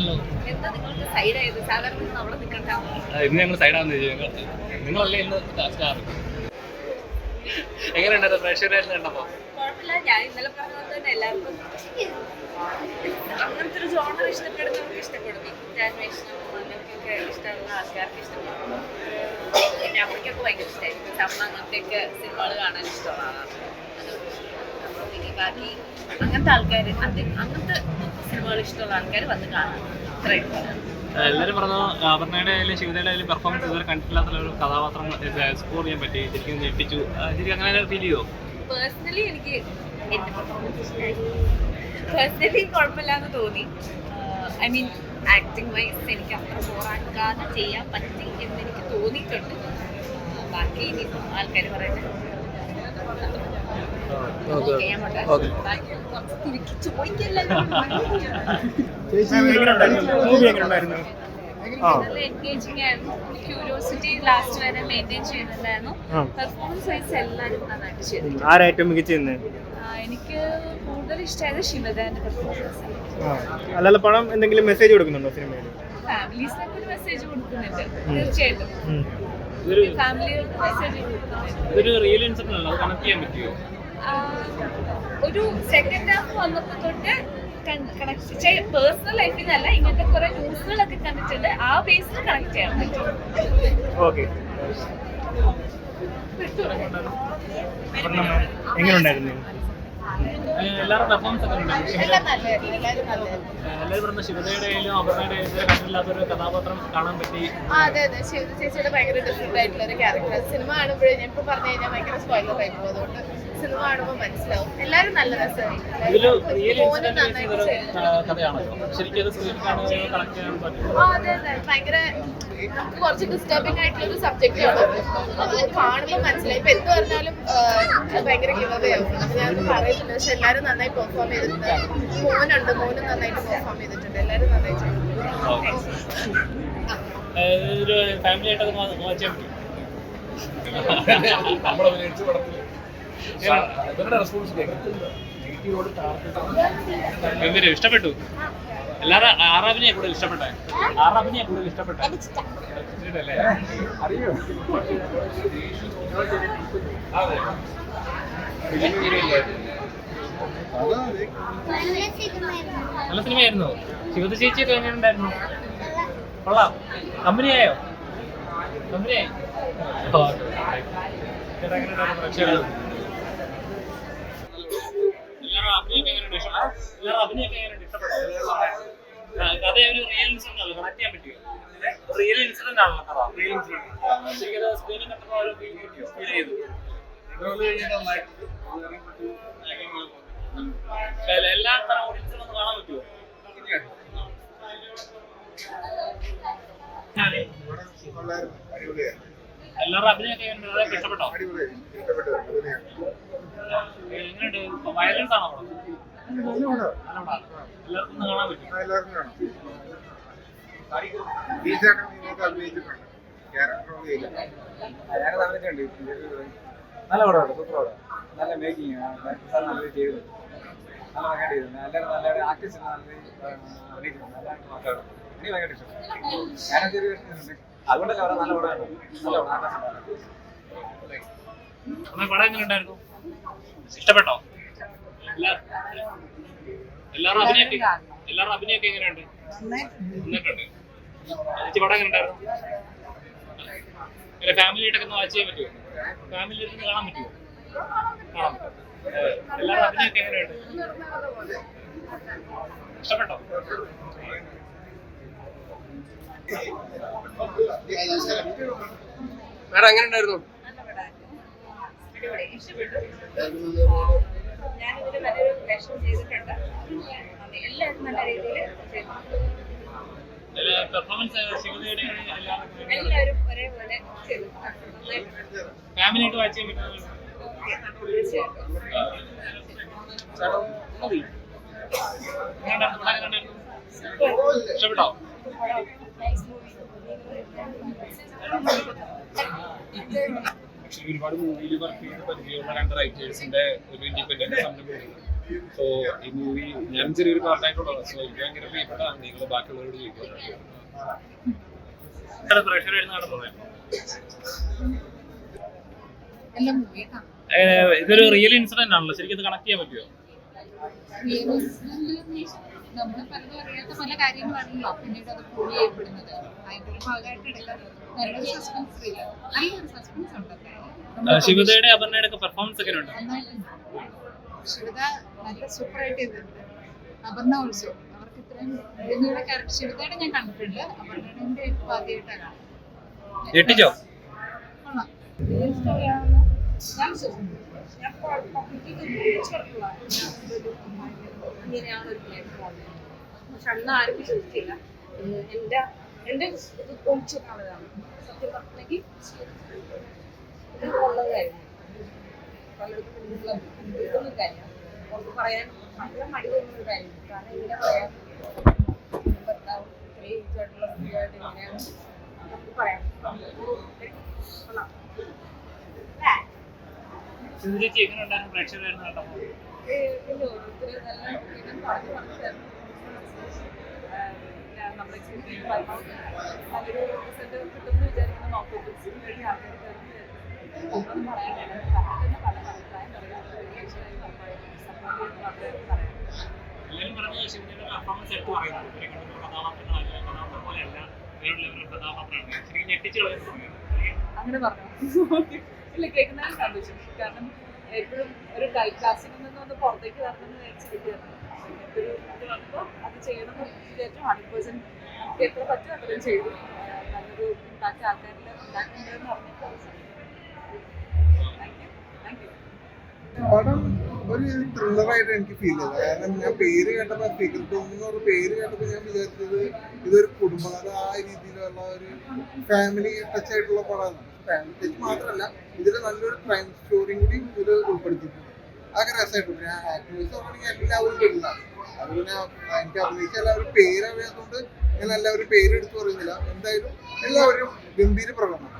ആണല്ലോ. ഇന്ന് ഞങ്ങൾ സൈഡാന്ന് നിങ്ങളല്ലേ ഇന്ന് സ്റ്റാർ എങ്ങനെയുണ്ടായിരുന്നു പ്രേക്ഷകരായിരുന്നു കണ്ടപ്പോ? കുഴപ്പമില്ല. ഞാൻ ഇന്നലെ പറഞ്ഞത് തന്നെ എല്ലാവർക്കും അങ്ങനത്തെ ഒരു ജോണർ ഇഷ്ടപ്പെടുന്നവർക്ക് ഇഷ്ടപ്പെടും ഈ അന്വേഷണം അങ്ങനെയൊക്കെ ഇഷ്ടമുള്ള ആൾക്കാർക്ക് ഇഷ്ടപ്പെടും പിന്നെ അമ്മയ്ക്കൊക്കെ ഭയങ്കര ഇഷ്ടമായിരിക്കും അമ്മ അങ്ങനത്തെയൊക്കെ സിനിമകൾ കാണാൻ ഇഷ്ടമുള്ള ആളാണ്. അതുകൊണ്ട് അപ്പോൾ ഇനി ബാക്കി അങ്ങനത്തെ ആൾക്കാർ അങ്ങനത്തെ സിനിമകൾ ഇഷ്ടമുള്ള ആൾക്കാർ വന്ന് കാണാം. എല്ലാവരും പറഞ്ഞു അപർണയുടെ ആയാലും ശിവതയുടെ ആയാലും പെർഫോമൻസ് ഇതുവരെ കണ്ടിട്ടില്ലാത്ത ഒരു കഥാപാത്രം സ്കോർ ചെയ്യാൻ പറ്റി ശരിക്കും ഞെട്ടിച്ചു. ശരിക്കും അങ്ങനെ ഫീൽ ചെയ്യോ? പേഴ്സണലി എനിക്ക് എന്റെ പെർഫോമൻസ് പേഴ്സണലി കുഴപ്പമില്ലാന്ന് തോന്നി. ഐ മീൻ ആക്ടിങ് വൈസ് എനിക്ക് അത്ര ബോറാക്കാതെ ചെയ്യാൻ പറ്റി എന്ന് എനിക്ക് തോന്നിയിട്ടുണ്ട്. ബാക്കി ഇനിയിപ്പം ആൾക്കാർ പറയുന്നത് എൻഗേജിങ് ആയിരുന്നു. ക്യൂരിയോസിറ്റി ലാസ്റ്റ് വരെ മെയിന്റെയിൻ ചെയ്യുന്നുണ്ടായിരുന്നു പെർഫോമൻസ് വൈസ് എല്ലാവരും നന്നായിട്ട് ചെയ്തു ആരായിട്ടും മികച്ച നിന്ന് എനിക്ക് കൂടുതൽ ഇഷ്ടമായത് ശിവദാന്റെ പെർഫോമൻസ് അല്ലാതെ പണം എന്തെങ്കിലും മെസ്സേജ് കൊടുക്കുന്നുണ്ടോ സിനിമയിൽ? ഫാമിലീസിനൊക്കെ ഒരു മെസ്സേജ് കൊടുക്കുന്നുണ്ട്. തീർച്ചയായിട്ടും. ഫാമിലികൾക്ക് മെസ്സേജ് കൊടുക്കുന്നുണ്ട്. ഒരു സെക്കൻഡ് ഹാഫ് വന്നപ്പോ തൊട്ട് കണക്ട് പേഴ്സണൽ ലൈഫിൽ നിന്നല്ല ഇങ്ങനത്തെ കുറെ ന്യൂസുകളൊക്കെ കണ്ടിട്ടുണ്ട്. ആ ബേസിൽ കണക്ട് ചെയ്യാൻ പറ്റും. ഓക്കെ എങ്ങനെയുണ്ടായിരുന്നു? എല്ലാവരും പെർഫോമൻസ് ഒക്കെ ഉണ്ടായിരുന്നു എല്ലാവരും പറഞ്ഞു ശിവതയുടെ ആയാലും അപർണയുടെ ഇതുവരെ കണ്ടിട്ടില്ലാത്തൊരു കഥാപാത്രം കാണാൻ പറ്റി ആ അതെ അതെ. ശിവ ചേച്ചിയുടെ ഭയങ്കര ഡിഫറെന്റ് ആയിട്ടുള്ള ഒരു ക്യാരക്ടർ സിനിമ കാണുമ്പോഴേ ഞാൻ ഇപ്പൊ പറഞ്ഞു കഴിഞ്ഞാൽ ഭയങ്കര സ്പോയിലർ ആയി പോകും അതുകൊണ്ട് സിനിമ കാണുമ്പോൾ മനസ്സിലാവും. നല്ല ആ, കഥയാണല്ലോ. ശരിക്കും അത് ഭയങ്കര നമുക്ക് കുറച്ച് ഡിസ്റ്റർബിംഗ് ആയിട്ടുള്ള ഒരു സബ്ജക്റ്റ് ആണ് കാണുമ്പോൾ മനസ്സിലായി. ഇപ്പൊ എന്ത് പറഞ്ഞാലും ഭയങ്കര ഞാൻ പറയുന്നില്ല പക്ഷെ എല്ലാവരും നന്നായി പെർഫോം ചെയ്തിട്ടുണ്ട്. മോനുണ്ട്. മോനും നന്നായിട്ട് പെർഫോം ചെയ്തിട്ടുണ്ട്. എല്ലാവരും നന്നായി ചെയ്തിട്ടുണ്ട്. ഫാമിലി ആയിട്ടൊക്കെ പടത്തിൽ ഗംഭീരം ഇഷ്ടപ്പെട്ടു? എല്ലാരും ആറാബിനെ കൂടുതൽ ഇഷ്ടപ്പെട്ടെ? ആറാബിനെ കൂടുതൽ ഇഷ്ടപ്പെട്ടെ? അറിയോ? നല്ല സിനിമയായിരുന്നു. ശിവത ചേച്ചിയൊക്കെ കൊള്ളാം. കമ്പനിയായോ? കമ്പനിയായി. ചേട്ടാ എങ്ങനെ ഉണ്ടായിരുന്നു പ്രേക്ഷകർ? എല്ലാവരും അഭിനയൊക്കെ എങ്ങനെയുണ്ട്? ഇഷ്ടപ്പെട്ടോ? എല്ലാവരും അഭിനയൊക്കെ എങ്ങനെയുണ്ട്? ഇഷ്ടപ്പെട്ടോ? ആ, കഥ ഒരു റിയൽ ഇൻസിഡന്റ് ആണല്ലോ കണക്ട് ചെയ്യാൻ പറ്റിയോ റിയൽ ഇൻസിഡന്റ് ആണല്ലോ കഥ റിയൽ ഇൻസിഡന്റ് ശരിക്കും സ്ക്രീനിൽ കണ്ടപ്പോൾ ഒരു ഫീൽ കിട്ടിയോ ഫീൽ ചെയ്തു എല്ലാ- തരം ഓഡിയൻസിനും ഒന്ന് കാണാൻ പറ്റുമോ ഇഷ്ടപ്പെട്ടോ? കാണാൻ പറ്റും നല്ല പടമാണ് സൂപ്പർ പടം നല്ല മേക്കിങ് സാർ നല്ല ചെയ്തു. നല്ല ഭയങ്കര ചെയ്തു. എല്ലാവരും നല്ല നല്ല ഇഷ്ടം. ഇഷ്ടമുണ്ട് അതുകൊണ്ടല്ലേ പറയാം നല്ല പടമാണ് പടം എങ്ങനെ ഉണ്ടായിരുന്നു? ഇഷ്ടപ്പെട്ടോ? എല്ലാവരും അഭിനയൊക്കെ. എല്ലാവരും അഭിനയൊക്കെ എങ്ങനെയുണ്ട്? നിന്നിട്ടുണ്ട്. ചേച്ചി പടം എങ്ങനെ ഉണ്ടായിരുന്നു? ഫാമിലിയായിട്ടൊക്കെ ഒന്ന് വാച്ച് ചെയ്യാൻ പറ്റുമോ? ഫാമിലി ഇരുന്ന് കാണാൻ പറ്റുമോ? കാണാൻ പറ്റും. എല്ലാവരും അഭിനയൊക്കെ എങ്ങനെയുണ്ട്? ഇഷ്ടപ്പെട്ടോ? മേഡം എങ്ങനെ ഉണ്ടായിരുന്നു? ഞാനിതിൽ നല്ലൊരു വേഷം ചെയ്തിട്ടുണ്ട്. എല്ലാവരും നല്ല രീതിയിൽ എല്ലാവരും ഒരേപോലെ ചെയ്തു. നന്നായിട്ടുണ്ട് ഫാമിലി ആയിട്ട് വാച്ച് ചെയ്യാൻ പറ്റുന്നത് ഓക്കെ തീർച്ചയായിട്ടും. ഇഷ്ടപ്പെട്ടോ? ആക്ച്വലി ഒരുപാട് മൂവിയിൽ വർക്ക് ചെയ്ത് പരിചയമുള്ള രണ്ട് റൈറ്റേഴ്സിന്റെ ഒരു ഇൻഡിപെൻഡന്റ് സംരംഭം സോ ഈ മൂവി ഞാൻ ചെറിയൊരു പാർട്ടായിട്ടുള്ളത് സോ എനിക്ക് ഭയങ്കര പ്രിയപ്പെട്ടതാണ്. നിങ്ങൾ ബാക്കിയുള്ളവരോട് ചോദിക്കുന്നത് ഇതൊരു റിയൽ ഇൻസിഡന്റ് ആണല്ലോ. ശരിക്കും ഇത് കണക്ട് ചെയ്യാൻ പറ്റുമോ നമ്മൾ പലതും അറിയാത്ത പല കാര്യങ്ങളാണല്ലോ പിന്നീട് അത് പ്രൂവ് ചെയ്യപ്പെടുന്നത് അതിന്റെ ഒരു ഭാഗമായിട്ട് എടുക്കുന്നത് നല്ലൊരു സസ്പെൻസ് ഇല്ല നല്ലൊരു സസ്പെൻസ് ഉണ്ട് ഏഹ് ശിവതയുടെ അപർണയുടെ ഒക്കെ പെർഫോമൻസ് ഒക്കെ ഉണ്ട് ശിവത നല്ല സൂപ്പർ ആയിട്ട് ചെയ്തിട്ടുണ്ട് അപർണ ഓൾസോ അവർക്ക് ഇത്രയും ഭൂമിയുടെ ക്യാരക്ടർ ശിവതയുടെ ഞാൻ കണ്ടിട്ടുണ്ട് അപർണയുടെ ഇപ്പൊ ആദ്യമായിട്ടാണ് ഞെട്ടിച്ചോ ഞാൻ ഞാൻ ഇങ്ങനെയാണ് ഒരു പ്ലാറ്റ്ഫോം പക്ഷെ അന്ന് ആരും വിശ്വസിച്ചില്ല. ഉം എന്റെ എന്റെ ഇത് സത്യം പറഞ്ഞെങ്കിൽ ഇതൊന്നും കാര്യം. പറയാൻ നമുക്ക് പറയാം പ്രേക്ഷകർ കണ്ടപ്പോൾ? പറയുന്നത് പോലെയല്ല അങ്ങനെ പറഞ്ഞു. ഇല്ല കേൾക്കുന്നതിന് സന്തോഷം. കാരണം എപ്പോഴും ഒരു ടൈപ്പ് ക്ലാസ്സിൽ നിന്ന് ഒന്ന് പുറത്തേക്ക് വരണമെന്ന് വന്നപ്പോൾ അത് ചെയ്യണമെന്ന് വിചാരിച്ചു. ഹൺഡ്രഡ് പെർസെന്റ് എത്ര പറ്റും അത്രയും ചെയ്തു. നല്ലൊരു ഇമ്പാക്റ്റ് ആൾക്കാരിൽ ഉണ്ടാക്കുന്നുണ്ടെന്ന് പടം ഒരു ത്രില്ലറായിട്ട് എനിക്ക് ഫീൽ ചെയ്തത്. കാരണം ഞാൻ പേര് കേട്ടപ്പോൾ സീക്രട്ട് എന്ന് പേര് കേട്ടപ്പോൾ ഞാൻ വിചാരിച്ചത് ഇതൊരു കുടുംബകഥ ആ രീതിയിലുള്ള ഒരു ഫാമിലി ടച്ച് ആയിട്ടുള്ള പടമാണ്. ഫാമിലി മാത്രമല്ല ഇതിൽ നല്ലൊരു ക്രൈം സ്റ്റോറിയും കൂടി ഇതിൽ ഉൾപ്പെടുത്തിയിട്ടുണ്ട്. അതൊക്കെ രസമായിട്ടുണ്ട്. ഞാൻ ആക്ടേഴ്സ് ആണെങ്കിൽ എല്ലാവരും പെടില്ല അതുപോലെ എനിക്ക് അഭിനയിച്ച എല്ലാവരും പേര് അറിയാത്തതുകൊണ്ട് ഞാൻ എല്ലാവരും പേര് എടുത്ത് പറയുന്നില്ല. എന്തായാലും എല്ലാവരും ഗംഭീര പ്രകടനം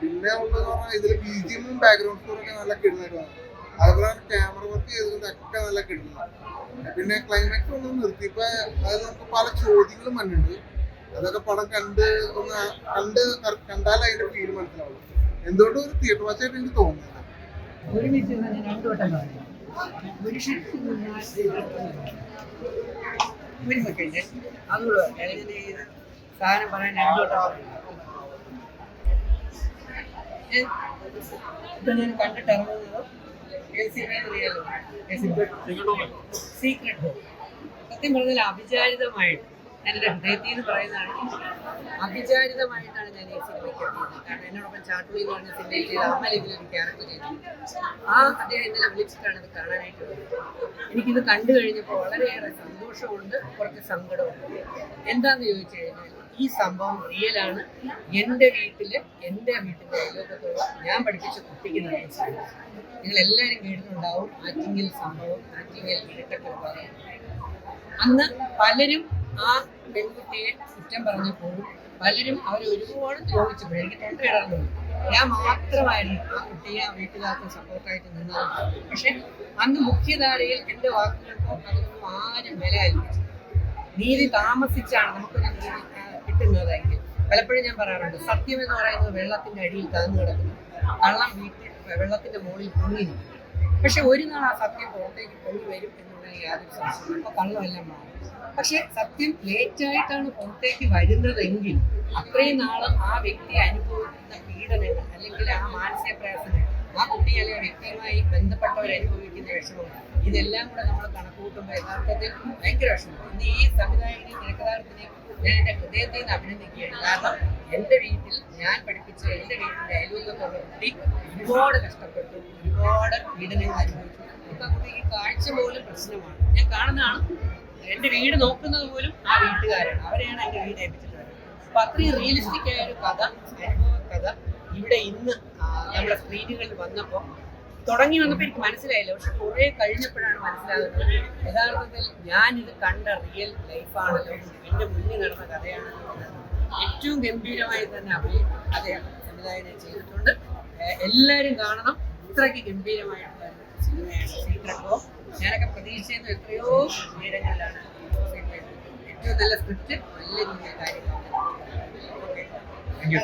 പിന്നെ ഉള്ളതെന്ന് പറഞ്ഞാൽ ഇതിൽ ബി ജി എമ്മും ബാക്ക്ഗ്രൗണ്ട് സ്കോറൊക്കെ നല്ല കിടുന്നതായിട്ട് വന്നു അതുപോലെ ക്യാമറ വർക്ക് ചെയ്തതൊക്കെ നല്ല കിടുന്നതാണ് പിന്നെ ക്ലൈമാക്സ് ഒന്ന് നിർത്തി. ഇപ്പൊ അതായത് നമുക്ക് പല ചോദ്യങ്ങളും വന്നിട്ടുണ്ട്. അതൊക്കെ പടം കണ്ട് ഒന്ന് കണ്ട് കണ്ടാൽ അതിന്റെ ഫീൽ മനസ്സിലാവുള്ളൂ. എന്തുകൊണ്ടും ഒരു തിയേറ്റർ വാച്ചായിട്ട് എനിക്ക് തോന്നുന്നില്ല. സാധനം പറയാൻ രണ്ടു വട്ടം ഇപ്പൊ ഞാൻ കണ്ടിട്ട് ഇറങ്ങുന്നത് സീക്രട്ട് ഹോം സത്യം പറഞ്ഞാൽ അവിചാരിതമായിട്ട് എന്റെ ഹൃദയത്തിൽ നിന്ന് പറയുന്നതാണ് അവിചാരിതമായിട്ടാണ് ഞാൻ ഈ സിനിമയ്ക്ക് എത്തിയത്. കാരണം എന്നോടൊപ്പം ചാട്ടുവി എന്ന് പറഞ്ഞ സിനിമയിൽ ചെയ്ത അമൽ ഇതിലൊരു ക്യാരക്ടർ ചെയ്തു ആ അദ്ദേഹം ഇന്നലെ വിളിച്ചിട്ടാണ് ഇത് കാണാനായിട്ട് എനിക്കിത് കണ്ടു കഴിഞ്ഞപ്പോൾ വളരെയേറെ സന്തോഷമുണ്ട് കുറച്ച് സങ്കടമുണ്ട് എന്താന്ന് ചോദിച്ചു കഴിഞ്ഞാൽ ഈ സംഭവം റിയലാണ് എന്റെ വീട്ടിൽ എന്റെ വീട്ടിന്റെ ലോകത്തോളം ഞാൻ പഠിപ്പിച്ച കുട്ടിക്ക് നിങ്ങൾ എല്ലാവരും കേട്ടിട്ടുണ്ടാവും ആറ്റിങ്ങൽ സംഭവം ആറ്റിങ്ങൽ ഇരട്ടക്കൽ പറയും അന്ന് പലരും ആ പെൺകുട്ടിയെ കുറ്റം പറഞ്ഞപ്പോഴും പലരും അവർ ഒരുപാട് ദ്രോഹിച്ചപ്പോൾ എനിക്ക് തൊണ്ടയിടർന്നു ഞാൻ മാത്രമായിരുന്നു ആ കുട്ടിയെ ആ വീട്ടുകാർക്ക് സപ്പോർട്ടായിട്ട് നിന്നത്. പക്ഷെ അന്ന് മുഖ്യധാരയിൽ എന്റെ വാക്കുകൾക്കോ അതിനൊന്നും ആരും വില കൽപ്പിച്ചു നീതി താമസിച്ചാണ് നമുക്കൊരു നീതി കിട്ടുന്നതെങ്കിൽ. പലപ്പോഴും ഞാൻ പറയാറുണ്ട് സത്യം എന്ന് പറയുന്നത് വെള്ളത്തിന്റെ അടിയിൽ താന്നു കിടക്കുന്നു. കള്ളം വീട്ടിൽ വെള്ളത്തിന്റെ മുകളിൽ പൊങ്ങി നിൽക്കും പക്ഷെ ഒരു നാൾ ആ സത്യം പുറത്തേക്ക് പൊങ്ങി വരും എന്നുള്ളതിൽ യാതൊരു സംശയം അപ്പൊ കള്ളമെല്ലാം മാറും. പക്ഷെ സത്യം ലേറ്റായിട്ടാണ് പുറത്തേക്ക് വരുന്നതെങ്കിൽ അത്രയും നാൾ ആ വ്യക്തി അനുഭവിക്കുന്ന പീഡനങ്ങൾ അല്ലെങ്കിൽ ആ മാനസിക പ്രയാസങ്ങൾ ആ കുട്ടികളെ വ്യക്തിയുമായി ബന്ധപ്പെട്ടവർ അനുഭവിക്കുന്ന വിഷമം. ഇതെല്ലാം കൂടെ നമ്മൾ കണക്കുകൂട്ടുമ്പോൾ യഥാർത്ഥത്തിൽ ഭയങ്കര വിഷമം. ഇന്ന് ഈ സംവിധായകനെ നിരക്കഥാർത്ഥിനെ ഞാൻ എന്റെ ഹൃദയത്തിൽ നിന്ന് അഭിനന്ദിക്കുകയാണ്. കാരണം എന്റെ വീട്ടിൽ ഞാൻ പഠിപ്പിച്ച എന്റെ വീട്ടിന്റെ അയൽവക്കത്തുള്ള കുട്ടി ഒരുപാട് കഷ്ടപ്പെട്ടു. ഒരുപാട് പീഡനങ്ങൾ അനുഭവിച്ചു. ഈ കാഴ്ച പോലും പ്രശ്നമാണ്. ഞാൻ കാണുന്നതാണ്. എന്റെ വീട് നോക്കുന്നത് പോലും ആ വീട്ടുകാരാണ്. അവരെയാണ് എന്റെ വീട് ഏൽപ്പിച്ചിട്ടുള്ളത്. അപ്പൊ അത്രയും റിയലിസ്റ്റിക് ആയ ഒരു കഥ അനുഭവ കഥ ഇവിടെ ഇന്ന് നമ്മുടെ സ്ക്രീനുകളിൽ വന്നപ്പോൾ തുടങ്ങി വന്നപ്പോൾ എനിക്ക് മനസ്സിലായില്ല. പക്ഷെ കുറെ കഴിഞ്ഞപ്പോഴാണ് മനസ്സിലാകുന്നത്. യഥാർത്ഥത്തിൽ ഞാനിത് കണ്ട റിയൽ ലൈഫാണല്ലോ എന്റെ മുന്നിൽ നടന്ന എന്നത് ഏറ്റവും ഗംഭീരമായി തന്നെ അഭി അദ്ദേഹം സംവിധായകനെ ചെയ്തിട്ടുണ്ട്. എല്ലാവരും കാണണം. ഇത്രയ്ക്ക് ഗംഭീരമായിട്ടുള്ള സിനിമയാണ് സീക്രട്ട് ഞാനൊക്കെ പ്രതീക്ഷിക്കുന്ന എത്രയോ ഉയരങ്ങളിലാണ് ഏറ്റവും നല്ല സ്ക്രിപ്റ്റ് നല്ല രീതിയിൽ കാര്യങ്ങൾ ഓക്കെ. Thank you